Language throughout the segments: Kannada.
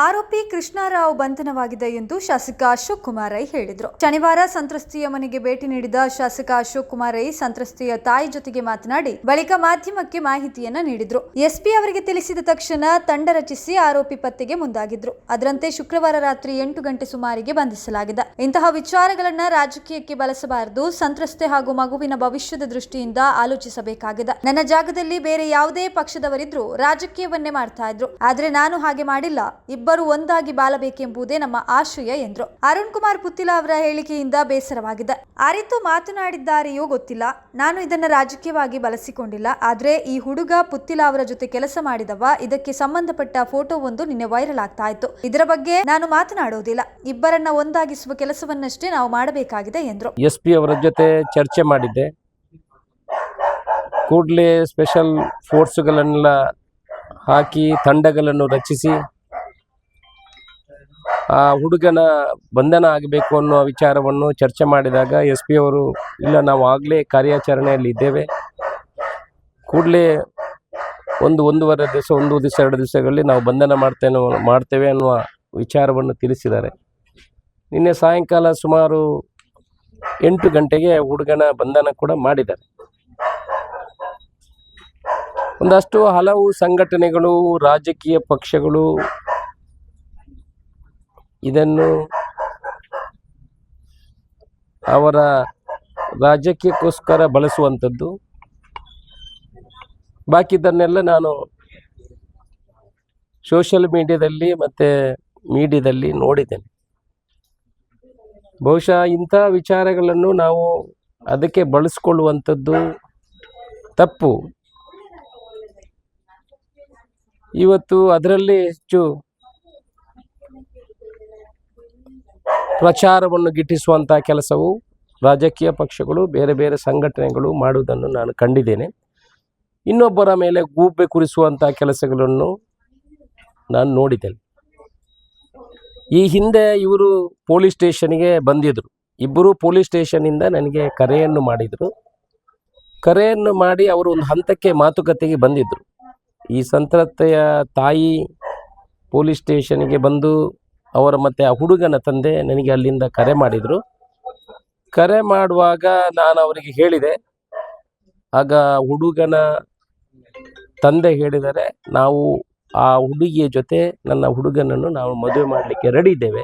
ಆರೋಪಿ ಕೃಷ್ಣರಾವ್ ಬಂಧನವಾಗಿದೆ ಎಂದು ಶಾಸಕ ಅಶೋಕ್ ಕುಮಾರ್ ರೈ ಹೇಳಿದರು. ಶನಿವಾರ ಸಂತ್ರಸ್ತೆಯ ಮನೆಗೆ ಭೇಟಿ ನೀಡಿದ ಶಾಸಕ ಅಶೋಕ್ ಕುಮಾರ್ ರೈ ಸಂತ್ರಸ್ತೆಯ ತಾಯಿ ಜೊತೆಗೆ ಮಾತನಾಡಿ, ಬಳಿಕ ಮಾಧ್ಯಮಕ್ಕೆ ಮಾಹಿತಿಯನ್ನ ನೀಡಿದ್ರು. ಎಸ್ಪಿ ಅವರಿಗೆ ತಿಳಿಸಿದ ತಕ್ಷಣ ತಂಡ ರಚಿಸಿ ಆರೋಪಿ ಪತ್ತೆಗೆ ಮುಂದಾಗಿದ್ರು. ಅದರಂತೆ ಶುಕ್ರವಾರ ರಾತ್ರಿ ಎಂಟು ಗಂಟೆ ಸುಮಾರಿಗೆ ಬಂಧಿಸಲಾಗಿದೆ. ಇಂತಹ ವಿಚಾರಗಳನ್ನ ರಾಜಕೀಯಕ್ಕೆ ಬಳಸಬಾರದು, ಸಂತ್ರಸ್ತೆ ಹಾಗೂ ಮಗುವಿನ ಭವಿಷ್ಯದ ದೃಷ್ಟಿಯಿಂದ ಆಲೋಚಿಸಬೇಕಾಗಿದೆ. ನನ್ನ ಜಾಗದಲ್ಲಿ ಬೇರೆ ಯಾವುದೇ ಪಕ್ಷದವರಿದ್ರು ರಾಜಕೀಯವನ್ನೇ ಮಾಡ್ತಾ ಇದ್ರು. ಆದ್ರೆ ನಾನು ಹಾಗೆ ಮಾಡಿಲ್ಲ. ಇಬ್ಬರು ಒಂದಾಗಿ ಬಾಳಬೇಕೆಂಬುದೇ ನಮ್ಮ ಆಶಯ ಎಂದರು. ಅರುಣ್ ಕುಮಾರ್ ಪುತ್ತಿಲ ಅವರ ಹೇಳಿಕೆಯಿಂದ ಬೇಸರವಾಗಿದೆ. ಅರಿತು ಮಾತನಾಡಿದ್ದಾರೆಯೋ ಗೊತ್ತಿಲ್ಲ. ನಾನು ಇದನ್ನ ರಾಜಕೀಯವಾಗಿ ಬಳಸಿಕೊಂಡಿಲ್ಲ. ಆದ್ರೆ ಈ ಹುಡುಗ ಪುತ್ತಿಲ ಅವರ ಜೊತೆ ಕೆಲಸ ಮಾಡಿದವ. ಇದಕ್ಕೆ ಸಂಬಂಧಪಟ್ಟ ಫೋಟೋ ಒಂದು ನಿನ್ನೆ ವೈರಲ್ ಆಗ್ತಾ ಇತ್ತು. ಇದರ ಬಗ್ಗೆ ನಾನು ಮಾತನಾಡೋದಿಲ್ಲ. ಇಬ್ಬರನ್ನ ಒಂದಾಗಿಸುವ ಕೆಲಸವನ್ನಷ್ಟೇ ನಾವು ಮಾಡಬೇಕಾಗಿದೆ ಎಂದರು. ಎಸ್ ಪಿ ಅವರ ಜೊತೆ ಚರ್ಚೆ ಮಾಡಿದ್ದೆ. ಕೂಡಲೇ ಸ್ಪೆಷಲ್ ಫೋರ್ಸ್ಗಳನ್ನೆಲ್ಲ ಹಾಕಿ ತಂಡಗಳನ್ನು ರಚಿಸಿ ಆ ಹುಡುಗನ ಬಂಧನ ಆಗಬೇಕು ಅನ್ನೋ ವಿಚಾರವನ್ನು ಚರ್ಚೆ ಮಾಡಿದಾಗ ಎಸ್ ಪಿ ಅವರು, ಇಲ್ಲ, ನಾವು ಆಗಲೇ ಕಾರ್ಯಾಚರಣೆಯಲ್ಲಿ ಇದ್ದೇವೆ. ಕೂಡಲೇ ಒಂದು ಒಂದೂವರೆ ದಿವಸ, ಒಂದು ದಿವಸ, ಎರಡು ದಿವಸಗಳಲ್ಲಿ ನಾವು ಬಂಧನ ಮಾಡ್ತೇನೆ, ಮಾಡ್ತೇವೆ ಅನ್ನುವ ವಿಚಾರವನ್ನು ತಿಳಿಸಿದ್ದಾರೆ. ನಿನ್ನೆ ಸಾಯಂಕಾಲ ಸುಮಾರು ಎಂಟು ಗಂಟೆಗೆ ಹುಡುಗನ ಬಂಧನ ಕೂಡ ಮಾಡಿದ್ದಾರೆ. ಒಂದಷ್ಟು ಹಲವು ಸಂಘಟನೆಗಳು, ರಾಜಕೀಯ ಪಕ್ಷಗಳು ಇದನ್ನು ಅವರ ರಾಜಕೀಯಕ್ಕೋಸ್ಕರ ಬಳಸುವಂಥದ್ದು. ಬಾಕಿದ್ದನ್ನೆಲ್ಲ ನಾನು ಸೋಷಿಯಲ್ ಮೀಡಿಯಾದಲ್ಲಿ ಮತ್ತು ಮೀಡಿಯಾದಲ್ಲಿ ನೋಡಿದ್ದೇನೆ. ಬಹುಶಃ ಇಂಥ ವಿಚಾರಗಳನ್ನು ನಾವು ಅದಕ್ಕೆ ಬಳಸ್ಕೊಳ್ಳುವಂಥದ್ದು ತಪ್ಪು. ಇವತ್ತು ಅದರಲ್ಲಿ ಹೆಚ್ಚು ಪ್ರಚಾರವನ್ನು ಗಿಟ್ಟಿಸುವಂಥ ಕೆಲಸವು ರಾಜಕೀಯ ಪಕ್ಷಗಳು, ಬೇರೆ ಬೇರೆ ಸಂಘಟನೆಗಳು ಮಾಡುವುದನ್ನು ನಾನು ಕಂಡಿದ್ದೇನೆ. ಇನ್ನೊಬ್ಬರ ಮೇಲೆ ಗೂಬೆ ಕುರಿಸುವಂಥ ಕೆಲಸಗಳನ್ನು ನಾನು ನೋಡಿದ್ದೇನೆ. ಈ ಹಿಂದೆ ಇವರು ಪೊಲೀಸ್ ಸ್ಟೇಷನ್ಗೆ ಬಂದಿದ್ದರು ಇಬ್ಬರು ಪೊಲೀಸ್ ಸ್ಟೇಷನ್ನಿಂದ ನನಗೆ ಕರೆಯನ್ನು ಮಾಡಿದರು. ಕರೆಯನ್ನು ಮಾಡಿ ಅವರು ಒಂದು ಹಂತಕ್ಕೆ ಮಾತುಕತೆಗೆ ಬಂದಿದ್ದರು ಈ ಸಂತ್ರಸ್ತೆಯ ತಾಯಿ ಪೊಲೀಸ್ ಸ್ಟೇಷನ್ಗೆ ಬಂದು ಅವರ ಮತ್ತೆ ಆ ಹುಡುಗನ ತಂದೆ ನನಗೆ ಅಲ್ಲಿಂದ ಕರೆ ಮಾಡಿದರು. ಕರೆ ಮಾಡುವಾಗ ನಾನು ಅವರಿಗೆ ಹೇಳಿದೆ, ಆಗ ಹುಡುಗನ ತಂದೆ ಹೇಳಿದರೆ, ನಾವು ಆ ಹುಡುಗಿಯ ಜೊತೆ ನನ್ನ ಹುಡುಗನನ್ನು ನಾವು ಮದುವೆ ಮಾಡಲಿಕ್ಕೆ ರೆಡಿ ಇದ್ದೇವೆ.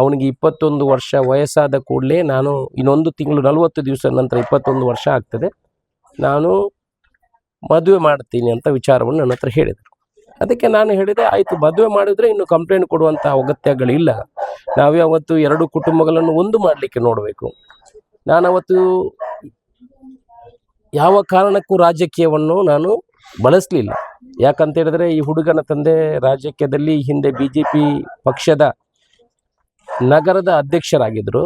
ಅವನಿಗೆ ಇಪ್ಪತ್ತೊಂದು ವರ್ಷ ವಯಸ್ಸಾದ ಕೂಡಲೇ ನಾನು ಇನ್ನೊಂದು ತಿಂಗಳು ನಲವತ್ತು ದಿವಸ ನಂತರ ಇಪ್ಪತ್ತೊಂದು ವರ್ಷ ಆಗ್ತದೆ. ನಾನು ಮದುವೆ ಮಾಡ್ತೀನಿ ಅಂತ ವಿಚಾರವನ್ನು ನನ್ನ ಹತ್ರ ಹೇಳಿದರು ಅದಕ್ಕೆ ನಾನು ಹೇಳಿದೆ, ಆಯಿತು, ಮದುವೆ ಮಾಡಿದ್ರೆ ಇನ್ನು ಕಂಪ್ಲೇಂಟ್ ಕೊಡುವಂಥ ಅಗತ್ಯಗಳಿಲ್ಲ. ನಾವು ಅವತ್ತು ಎರಡು ಕುಟುಂಬಗಳನ್ನು ಒಂದು ಮಾಡಲಿಕ್ಕೆ ನೋಡಬೇಕು. ನಾನು ಅವತ್ತು ಯಾವ ಕಾರಣಕ್ಕೂ ರಾಜಕೀಯವನ್ನು ನಾನು ಬಳಸಲಿಲ್ಲ. ಯಾಕಂತ ಹೇಳಿದ್ರೆ, ಈ ಹುಡುಗನ ತಂದೆ ರಾಜಕೀಯದಲ್ಲಿ ಹಿಂದೆ ಬಿ ಜೆ ಪಿ ಪಕ್ಷದ ನಗರದ ಅಧ್ಯಕ್ಷರಾಗಿದ್ದರು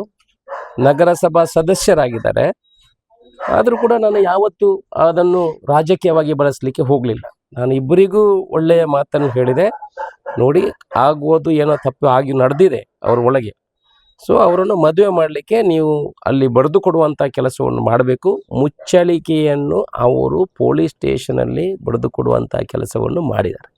ನಗರಸಭಾ ಸದಸ್ಯರಾಗಿದ್ದಾರೆ. ಆದರೂ ಕೂಡ ನಾನು ಯಾವತ್ತೂ ಅದನ್ನು ರಾಜಕೀಯವಾಗಿ ಬಳಸಲಿಕ್ಕೆ ಹೋಗಲಿಲ್ಲ. ನಾನು ಇಬ್ಬರಿಗೂ ಒಳ್ಳೆಯ ಮಾತನ್ನು ಹೇಳಿದೆ. ನೋಡಿ, ಆಗುವುದು ಏನೋ ತಪ್ಪು ಆಗಿ ನಡೆದಿದೆ ಅವ್ರ ಒಳಗೆ. ಸೊ ಅವರನ್ನು ಮದುವೆ ಮಾಡಲಿಕ್ಕೆ ನೀವು ಅಲ್ಲಿ ಬರೆದು ಕೊಡುವಂಥ ಕೆಲಸವನ್ನು ಮಾಡಬೇಕು. ಮುಚ್ಚಳಿಕೆಯನ್ನು ಅವರು ಪೊಲೀಸ್ ಸ್ಟೇಷನಲ್ಲಿ ಬರೆದು ಕೊಡುವಂಥ ಕೆಲಸವನ್ನು ಮಾಡಿದ್ದಾರೆ.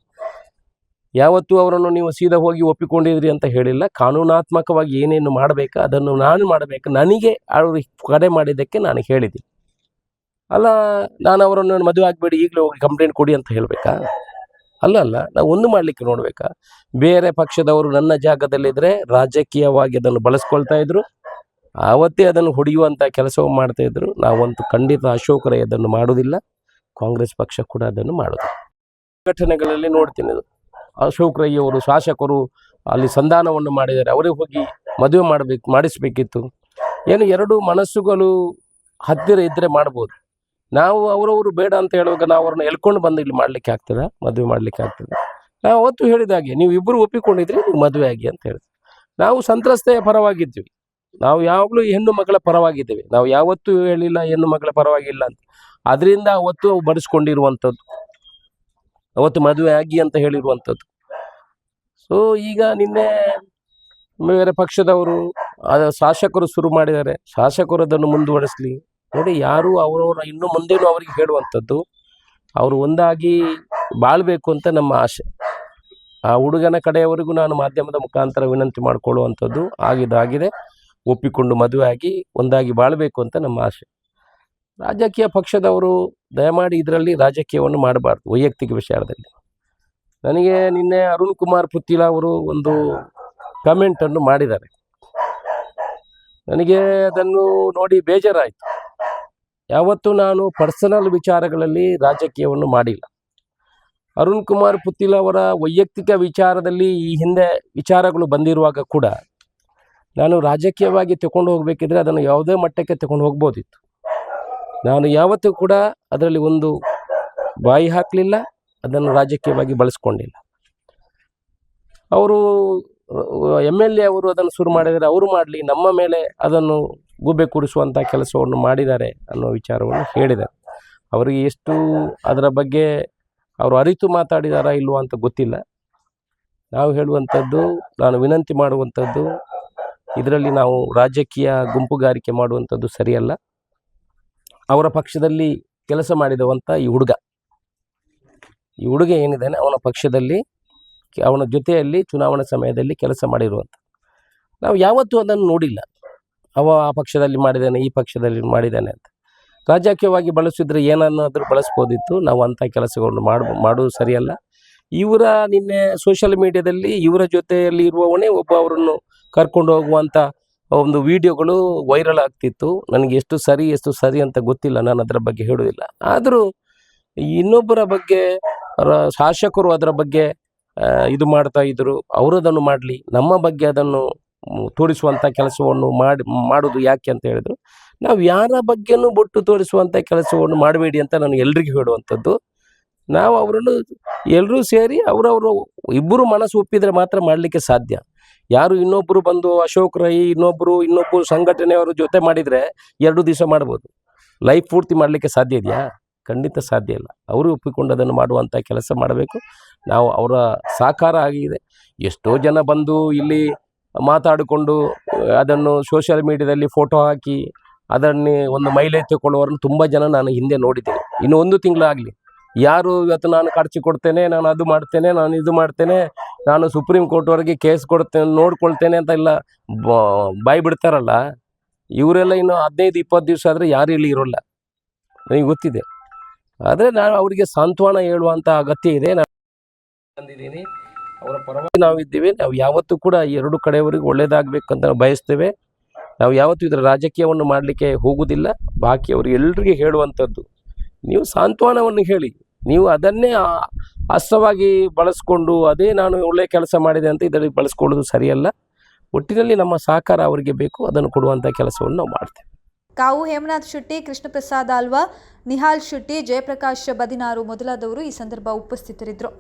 ಯಾವತ್ತೂ ಅವರನ್ನು ನೀವು ಸೀದಾ ಹೋಗಿ ಒಪ್ಪಿಕೊಂಡಿದ್ರಿ ಅಂತ ಹೇಳಿಲ್ಲ. ಕಾನೂನಾತ್ಮಕವಾಗಿ ಏನೇನು ಮಾಡಬೇಕು, ಅದನ್ನು ನಾನು ಮಾಡಬೇಕು. ನನಗೆ ಅವರು ಕರೆ ಮಾಡಿದ್ದಕ್ಕೆ ನಾನು ಹೇಳಿದ್ದೀನಿ. ಅಲ್ಲ, ನಾನು ಅವರನ್ನು ಮದುವೆ ಆಗಬೇಡಿ, ಈಗಲೇ ಹೋಗಿ ಕಂಪ್ಲೇಂಟ್ ಕೊಡಿ ಅಂತ ಹೇಳಬೇಕಾ? ಅಲ್ಲ ಅಲ್ಲ, ನಾವು ಒಂದು ಮಾಡಲಿಕ್ಕೆ ನೋಡಬೇಕಾ? ಬೇರೆ ಪಕ್ಷದವರು ನನ್ನ ಜಾಗದಲ್ಲಿದ್ದರೆ ರಾಜಕೀಯವಾಗಿ ಅದನ್ನು ಬಳಸ್ಕೊಳ್ತಾ ಇದ್ರು. ಆವತ್ತೇ ಅದನ್ನು ಹೊಡೆಯುವಂಥ ಕೆಲಸವನ್ನು ಮಾಡ್ತಾ ಇದ್ರು. ನಾವಂತೂ ಖಂಡಿತ ಅಶೋಕ್ ರೈ ಅದನ್ನು ಮಾಡೋದಿಲ್ಲ ಕಾಂಗ್ರೆಸ್ ಪಕ್ಷ ಕೂಡ ಅದನ್ನು ಮಾಡೋದು ಘಟನೆಗಳಲ್ಲಿ ನೋಡ್ತೀನಿ. ಅದು ಅಶೋಕ್ ರೈ ಅವರು ಶಾಸಕರು ಅಲ್ಲಿ ಸಂಧಾನವನ್ನು ಮಾಡಿದ್ದಾರೆ. ಅವರೇ ಹೋಗಿ ಮದುವೆ ಮಾಡಬೇಕು, ಮಾಡಿಸ್ಬೇಕಿತ್ತು. ಏನು, ಎರಡು ಮನಸ್ಸುಗಳು ಹತ್ತಿರ ಇದ್ದರೆ ಮಾಡ್ಬೋದು. ನಾವು ಅವರವರು ಬೇಡ ಅಂತ ಹೇಳುವಾಗ ನಾವು ಅವ್ರನ್ನ ಎಳ್ಕೊಂಡು ಬಂದು ಇಲ್ಲಿ ಮಾಡ್ಲಿಕ್ಕೆ ಆಗ್ತದ, ಮದುವೆ ಮಾಡ್ಲಿಕ್ಕೆ ಆಗ್ತದ. ನಾವು ಅವತ್ತು ಹೇಳಿದಾಗೆ ನೀವು ಇಬ್ಬರು ಒಪ್ಪಿಕೊಂಡಿದ್ರಿ ನೀವು ಮದುವೆ ಆಗಿ ಅಂತ ಹೇಳಿದ್ವಿ ನಾವು ಸಂತ್ರಸ್ತೆಯ ಪರವಾಗಿದ್ವಿ. ನಾವು ಯಾವಾಗಲೂ ಹೆಣ್ಣು ಮಕ್ಕಳ ಪರವಾಗಿದ್ದೇವೆ. ನಾವು ಯಾವತ್ತೂ ಹೇಳಿಲ್ಲ ಹೆಣ್ಣು ಮಕ್ಕಳ ಪರವಾಗಿಲ್ಲ ಅಂತ. ಅದರಿಂದ ಅವತ್ತು ಬಡಿಸ್ಕೊಂಡಿರುವಂಥದ್ದು. ಅವತ್ತು ಮದುವೆ ಆಗಿ ಅಂತ ಹೇಳಿರುವಂಥದ್ದು. ಸೊ ಈಗ ನಿನ್ನೆ ಬೇರೆ ಪಕ್ಷದವರು ಶಾಸಕರು ಶುರು ಮಾಡಿದ್ದಾರೆ. ಶಾಸಕರು ಅದನ್ನು ಮುಂದುವರಿಸಲಿ. ನೋಡಿ, ಯಾರು ಅವರವರ ಇನ್ನು ಮುಂದೇನು ಅವರಿಗೆ ಹೇಳುವಂಥದ್ದು, ಅವರು ಒಂದಾಗಿ ಬಾಳ್ಬೇಕು ಅಂತ ನಮ್ಮ ಆಸೆ ಆ ಹುಡುಗನ ಕಡೆಯವರೆಗೂ ನಾನು ಮಾಧ್ಯಮದ ಮುಖಾಂತರ ವಿನಂತಿ ಮಾಡಿಕೊಳ್ಳುವಂಥದ್ದು ಆಗಿದಾಗಿದೆ ಒಪ್ಪಿಕೊಂಡು ಮದುವೆ ಆಗಿ ಒಂದಾಗಿ ಬಾಳಬೇಕು ಅಂತ ನಮ್ಮ ಆಸೆ ರಾಜಕೀಯ ಪಕ್ಷದವರು ದಯಮಾಡಿ ಇದರಲ್ಲಿ ರಾಜಕೀಯವನ್ನು ಮಾಡಬಾರ್ದು, ವೈಯಕ್ತಿಕ ವಿಚಾರದಲ್ಲಿ ನನಗೆ ನಿನ್ನೆ ಅರುಣ್ ಕುಮಾರ್ ಪುತ್ತಿಲ ಅವರು ಒಂದು ಕಮೆಂಟನ್ನು ಮಾಡಿದ್ದಾರೆ. ನನಗೆ ಅದನ್ನು ನೋಡಿ ಬೇಜಾರಾಯಿತು. ಯಾವತ್ತೂ ನಾನು ಪರ್ಸನಲ್ ವಿಚಾರಗಳಲ್ಲಿ ರಾಜಕೀಯವನ್ನು ಮಾಡಿಲ್ಲ. ಅರುಣ್ ಕುಮಾರ್ ಪುತ್ತಿಲ್ ಅವರ ವೈಯಕ್ತಿಕ ವಿಚಾರದಲ್ಲಿ ಈ ಹಿಂದೆ ವಿಚಾರಗಳು ಬಂದಿರುವಾಗ ಕೂಡ ನಾನು ರಾಜಕೀಯವಾಗಿ ತಗೊಂಡು ಹೋಗಬೇಕಿದ್ರೆ ಅದನ್ನು ಯಾವುದೇ ಮಟ್ಟಕ್ಕೆ ತಗೊಂಡು ಹೋಗ್ಬೋದಿತ್ತು. ನಾನು ಯಾವತ್ತೂ ಕೂಡ ಅದರಲ್ಲಿ ಒಂದು ಬಾಯಿ ಹಾಕಲಿಲ್ಲ, ಅದನ್ನು ರಾಜಕೀಯವಾಗಿ ಬಳಸ್ಕೊಂಡಿಲ್ಲ. ಅವರು ಎಂ ಎಲ್ ಎ ಅವರು ಅದನ್ನು ಶುರು ಮಾಡಿದರೆ ಅವರು ಮಾಡಲಿ, ನಮ್ಮ ಮೇಲೆ ಅದನ್ನು ಗೂಬೆ ಕೂಡಿಸುವಂಥ ಕೆಲಸವನ್ನು ಮಾಡಿದ್ದಾರೆ ಅನ್ನೋ ವಿಚಾರವನ್ನು ಹೇಳಿದ್ದಾರೆ. ಅವರಿಗೆ ಎಷ್ಟು ಅದರ ಬಗ್ಗೆ ಅವರು ಅರಿತು ಮಾತಾಡಿದಾರಾ ಇಲ್ವಾ ಅಂತ ಗೊತ್ತಿಲ್ಲ. ನಾವು ಹೇಳುವಂಥದ್ದು, ನಾನು ವಿನಂತಿ ಮಾಡುವಂಥದ್ದು, ಇದರಲ್ಲಿ ನಾವು ರಾಜಕೀಯ ಗುಂಪುಗಾರಿಕೆ ಮಾಡುವಂಥದ್ದು ಸರಿಯಲ್ಲ. ಅವರ ಪಕ್ಷದಲ್ಲಿ ಕೆಲಸ ಮಾಡಿದವಂಥ ಈ ಹುಡುಗ. ಈ ಹುಡುಗ ಏನಿದ್ದಾನೆ, ಅವನ ಪಕ್ಷದಲ್ಲಿ, ಅವನ ಜೊತೆಯಲ್ಲಿ ಚುನಾವಣಾ ಸಮಯದಲ್ಲಿ ಕೆಲಸ ಮಾಡಿರುವಂಥ ನಾವು ಯಾವತ್ತೂ ಅದನ್ನು ನೋಡಿಲ್ಲ. ಅವ ಆ ಪಕ್ಷದಲ್ಲಿ ಮಾಡಿದ್ದಾನೆ, ಈ ಪಕ್ಷದಲ್ಲಿ ಮಾಡಿದ್ದಾನೆ ಅಂತ. ರಾಜಕೀಯವಾಗಿ ಬಳಸಿದ್ರೆ ಏನನ್ನಾದರೂ ಬಳಸ್ಬೋದಿತ್ತು. ನಾವು ಅಂಥ ಕೆಲಸಗಳನ್ನು ಮಾಡ ಮಾಡೋದು ಸರಿಯಲ್ಲ. ಇವರ ನಿನ್ನೆ ಸೋಷಿಯಲ್ ಮೀಡಿಯಾದಲ್ಲಿ ಇವರ ಜೊತೆಯಲ್ಲಿ ಇರುವವನೇ ಒಬ್ಬ ಅವರನ್ನು ಕರ್ಕೊಂಡು ಹೋಗುವಂಥ ಒಂದು ವಿಡಿಯೋಗಳು ವೈರಲ್ ಆಗ್ತಿತ್ತು. ನನಗೆ ಎಷ್ಟು ಸರಿ ಎಷ್ಟು ಸರಿ ಅಂತ ಗೊತ್ತಿಲ್ಲ. ನಾನು ಅದರ ಬಗ್ಗೆ ಹೇಳುವುದಿಲ್ಲ. ಆದರೂ ಇನ್ನೊಬ್ಬರ ಬಗ್ಗೆ ಶಾಸಕರು ಅದರ ಬಗ್ಗೆ ಇದು ಮಾಡ್ತಾ ಇದ್ರು ಅವರು ಅದನ್ನು ಮಾಡಲಿ. ನಮ್ಮ ಬಗ್ಗೆ ಅದನ್ನು ತೋರಿಸುವಂಥ ಕೆಲಸವನ್ನು ಮಾಡಿ, ಮಾಡೋದು ಯಾಕೆ ಅಂತ ಹೇಳಿದ್ರು, ನಾವು ಯಾರ ಬಗ್ಗೆನೂ ಬೊಟ್ಟು ತೋರಿಸುವಂಥ ಕೆಲಸವನ್ನು ಮಾಡಬೇಡಿ ಅಂತ ನಾನು ಎಲ್ರಿಗೂ ಹೇಳುವಂಥದ್ದು. ನಾವು ಅವರನ್ನು ಎಲ್ಲರೂ ಸೇರಿ ಅವರವರು ಇಬ್ಬರು ಮನಸ್ಸು ಒಪ್ಪಿದರೆ ಮಾತ್ರ ಮಾಡಲಿಕ್ಕೆ ಸಾಧ್ಯ. ಯಾರು ಇನ್ನೊಬ್ಬರು ಬಂದು ಅಶೋಕ್ ರೈ ಇನ್ನೊಬ್ಬರು ಇನ್ನೊಬ್ಬರು ಸಂಘಟನೆಯವರು ಜೊತೆ ಮಾಡಿದರೆ ಎರಡು ದಿವಸ ಮಾಡ್ಬೋದು. ಲೈಫ್ ಪೂರ್ತಿ ಮಾಡಲಿಕ್ಕೆ ಸಾಧ್ಯ ಇದೆಯಾ? ಖಂಡಿತ ಸಾಧ್ಯ ಇಲ್ಲ. ಅವರು ಒಪ್ಪಿಕೊಂಡು ಅದನ್ನು ಮಾಡುವಂಥ ಕೆಲಸ ಮಾಡಬೇಕು. ನಾವು ಅವರ ಸಾಕಾರ ಆಗಿದೆ. ಎಷ್ಟೋ ಜನ ಬಂದು ಇಲ್ಲಿ ಮಾತಾಡಿಕೊಂಡು, ಅದನ್ನು ಸೋಷಿಯಲ್ ಮೀಡಿಯಾದಲ್ಲಿ ಫೋಟೋ ಹಾಕಿ, ಅದನ್ನೇ ಒಂದು ಮೈಲೇಜ್ ತಗೊಳ್ಳುವವರನ್ನು ತುಂಬ ಜನ ನಾನು ಹಿಂದೆ ನೋಡಿದ್ದೇನೆ. ಇನ್ನು ಒಂದು ತಿಂಗಳಾಗಲಿ. ಯಾರು ಇವತ್ತು ನಾನು ಖರ್ಚು ಕೊಡ್ತೇನೆ, ನಾನು ಅದು ಮಾಡ್ತೇನೆ, ನಾನು ಇದು ಮಾಡ್ತೇನೆ, ನಾನು ಸುಪ್ರೀಂ ಕೋರ್ಟ್ವರೆಗೆ ಕೇಸ್ ಕೊಡ್ತೇನೆ, ನೋಡ್ಕೊಳ್ತೇನೆ ಅಂತ ಎಲ್ಲ ಬಾಯಿ ಬಿಡ್ತಾರಲ್ಲ ಇವರೆಲ್ಲ ಇನ್ನು ಹದಿನೈದು, ಇಪ್ಪತ್ತು ದಿವಸ ಆದರೆ ಯಾರು ಇಲ್ಲಿ ಇರೋಲ್ಲ. ನನಗೆ ಗೊತ್ತಿದೆ. ಆದರೆ ನಾನು ಅವರಿಗೆ ಸಾಂತ್ವನ ಹೇಳುವಂಥ ಅಗತ್ಯ ಇದೆ. ನಾನು ಬಂದಿದ್ದೀನಿ. ಅವರ ಪರವಾಗಿ ನಾವಿದ್ದೀವಿ ನಾವು ಯಾವತ್ತೂ ಕೂಡ ಎರಡು ಕಡೆಯವರಿಗೂ ಒಳ್ಳೇದಾಗಬೇಕಂತ ನಾವು ಬಯಸ್ತೇವೆ. ನಾವು ಯಾವತ್ತೂ ಇದರ ರಾಜಕೀಯವನ್ನು ಮಾಡಲಿಕ್ಕೆ ಹೋಗುವುದಿಲ್ಲ. ಬಾಕಿ ಅವರು ಎಲ್ರಿಗೂ ಹೇಳುವಂಥದ್ದು, ನೀವು ಸಾಂತ್ವನವನ್ನು ಹೇಳಿ. ನೀವು ಅದನ್ನೇ ಅಸ್ತ್ರವಾಗಿ ಬಳಸ್ಕೊಂಡು ಅದೇ ನಾನು ಒಳ್ಳೆಯ ಕೆಲಸ ಮಾಡಿದೆ ಅಂತ ಇದರಲ್ಲಿ ಬಳಸ್ಕೊಳ್ಳೋದು ಸರಿಯಲ್ಲ. ಒಟ್ಟಿನಲ್ಲಿ ನಮ್ಮ ಸಹಕಾರ ಅವರಿಗೆ ಬೇಕು. ಅದನ್ನು ಕೊಡುವಂಥ ಕೆಲಸವನ್ನು ನಾವು ಮಾಡ್ತೇವೆ. ಕಾವು ಹೇಮನಾಥ್ ಶೆಟ್ಟಿ, ಕೃಷ್ಣಪ್ರಸಾದ್ ಆಲ್ವಾ ನಿಹಾಲ್ ಶೆಟ್ಟಿ, ಜಯಪ್ರಕಾಶ್ ಬದಿನಾರು ಮೊದಲಾದವರು ಈ ಸಂದರ್ಭ ಉಪಸ್ಥಿತರಿದ್ದರು.